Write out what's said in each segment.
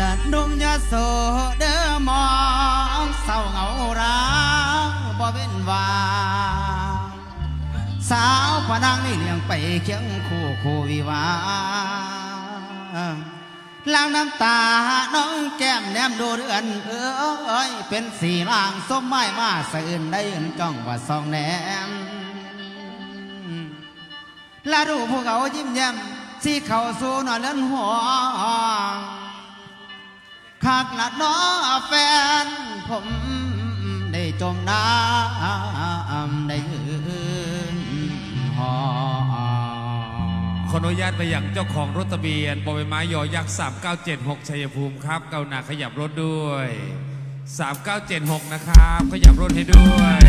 ละหนุ่มยโสเด้อมองเศร้าเหงาร้าวบ่เว้นว่าสาวพนังนี่เลี้ยงไปเคียงคู่คู่วิวาล้างน้ำตาน้องแก้มแนมดูเรือนเอ้ยเป็นสีล่างส้มไม้มาสื่นได้อื่นจ้องว่าซองแนมลาดูผู้เขายิ้มแย้มสีเขาสู่นอนเล่นหัว คักละน้อแฟน ผมได้จมน้ำได้ยืนหอขออนุญาตไปอย่างเจ้าของรถทะเบียนบอใบไม้ยอยักษ์3976 ชัยภูมิครับเกาหนาขยับรถด้วย 3976 นะครับ ขยับรถให้ด้วย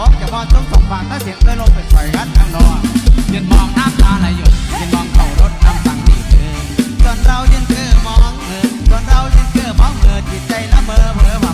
อดมาเดินขอจะพอต้องส่งฝากถ้าเสียงเลยลมไปปล่อยกันข้างนอกยืนมองน้ำตาไหลหยดยืนมองเขารถน้ำสั่งดีเธอจนเรายืนคือมองเงินจนเรายืนคือมองเงินจิตใจละเมอเพ้อหวัง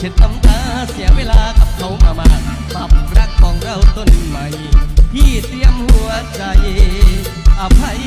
เช็ดน้ำตาเสียเวลากับเขามามาปรับรักของเราต้นใหม่ พี่เตรียมหัวใจอภัย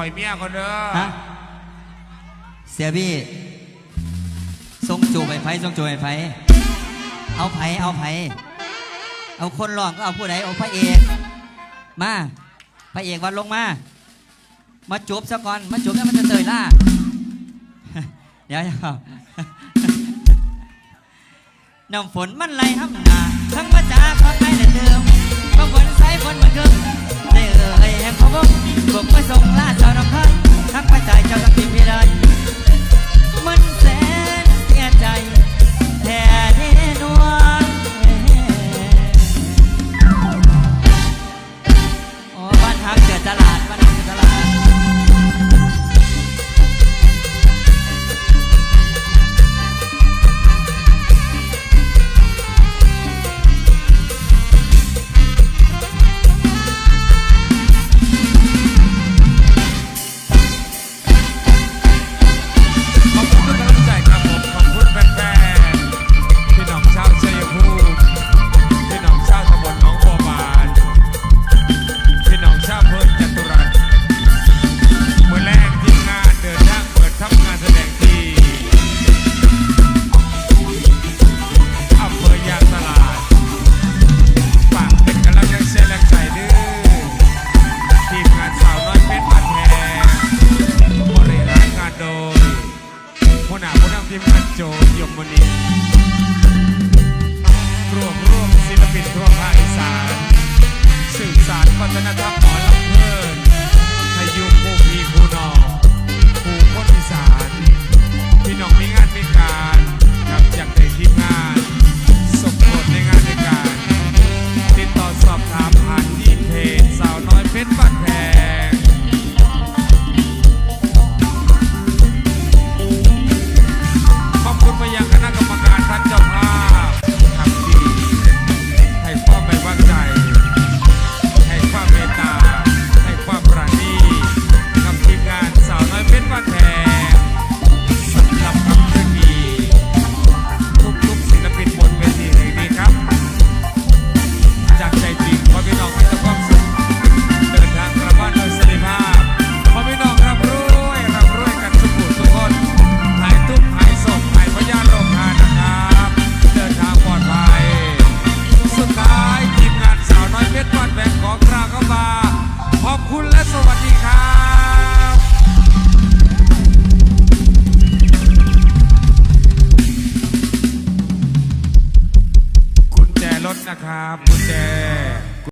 ข่อยเมียคนเด้อเสียบี้ทรงจูบไอ้ไผ่งจูบไอไฟเอาไผเอาไผเอาคนหลอกก็เอาผู้ใดเอาพระเอกมาพระเอกวันลงมา มาจูบซะก่อนมาจูบแล้วมันจะเตยล่าเดี๋ยวน้ำฝนมันไหลห้หนาทั้งมาจากพักไกลแเดิม ก็ฝนใสฝนเหมือนกันได้เอ่ยแห่งพะวงบกมาส่งล่าชาวน้ำพัน